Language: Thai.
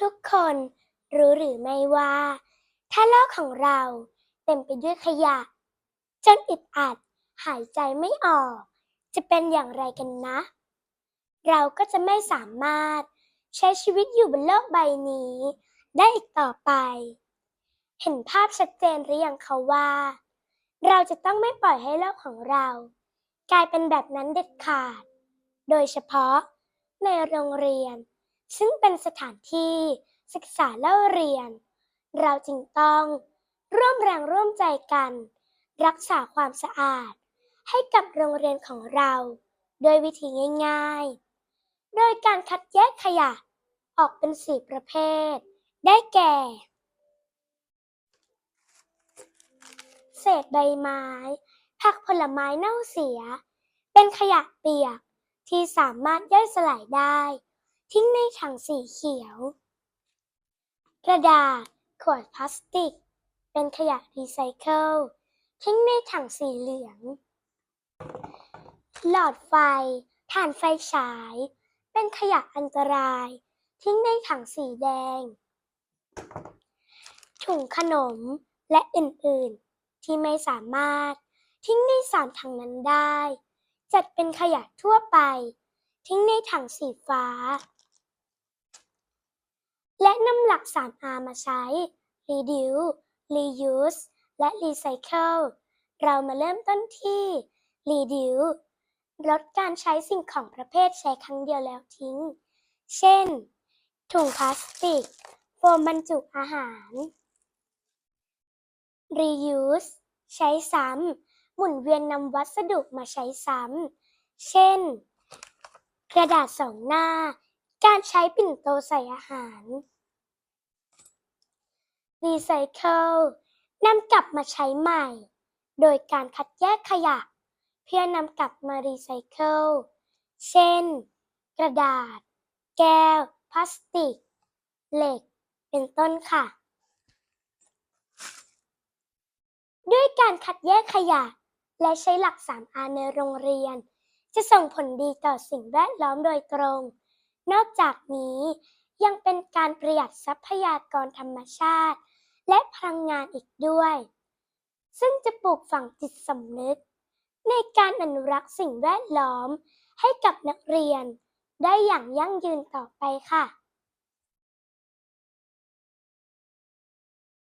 ทุกๆคน รู้หรือไม่ว่า ถ้าโลกของเราเต็มไปด้วยขยะ จนอึดอัดหายใจไม่ออก จะเป็นอย่างไรกันนะ เราก็จะไม่สามารถใช้ชีวิตอยู่บนโลกใบนี้ ได้อีกต่อไป เห็นภาพชัดเจนหรือยังคะว่า เราจะต้องไม่ปล่อยให้โลกของเรา กลายเป็นแบบนั้นเด็ดขาด โดยเฉพาะในโรงเรียน ซึ่งเป็นสถานที่ศึกษาเล่าเรียน เราจึงต้องร่วมแรงร่วมใจกัน รักษาความสะอาด ให้กับโรงเรียนของเรา โดยวิธีง่าย ๆ โดยการคัดแยกขยะออกเป็นสี่ประเภท ได้แก่ เศษใบไม้ ผักผลไม้เน่าเสีย เป็นขยะเปียกที่สามารถย่อยสลายได้ ทิ้งในถังสีเขียว กระดาษ ขวดพลาสติก เป็นขยะรีไซเคิล ทิ้งในถังสีเหลือง หลอดไฟ ถ่านไฟฉาย เป็นขยะอันตราย ทิ้งในถังสีแดง ถุงขนมและอื่น ๆ ที่ไม่สามารถทิ้งในสามถังนั้นได้ จัดเป็นขยะทั่วไป ทิ้งในถังสีฟ้า นำหลัก 3R มาใช้ reduce reuse และ recycle เรามาเริ่มต้นที่ reduce ลดการใช้สิ่งของประเภทใช้ครั้งเดียวแล้วทิ้ง เช่น ถุงพลาสติก โฟมบรรจุอาหาร reuse ใช้ซ้ำ หมุนเวียนนำวัสดุมาใช้ซ้ำ เช่น กระดาษสองหน้า การใช้ปิ่นโตใส่อาหาร Recycle นำกลับมาใช้ใหม่ โดยการคัดแยกขยะ เพื่อนำกลับมารีไซเคิล เช่น กระดาษ แก้ว พลาสติก เหล็ก เป็นต้นค่ะ ด้วยการคัดแยกขยะ และใช้หลัก 3R ในโรงเรียน จะส่งผลดีต่อสิ่งแวดล้อมโดยตรง นอกจากนี้ยังเป็นการประหยัดทรัพยากรธรรมชาติ พลังงานอีกด้วย ซึ่งจะปลูกฝังจิตสำนึก ในการอนุรักษ์สิ่งแวดล้อมให้กับนักเรียน ได้อย่างยั่งยืนต่อไปค่ะ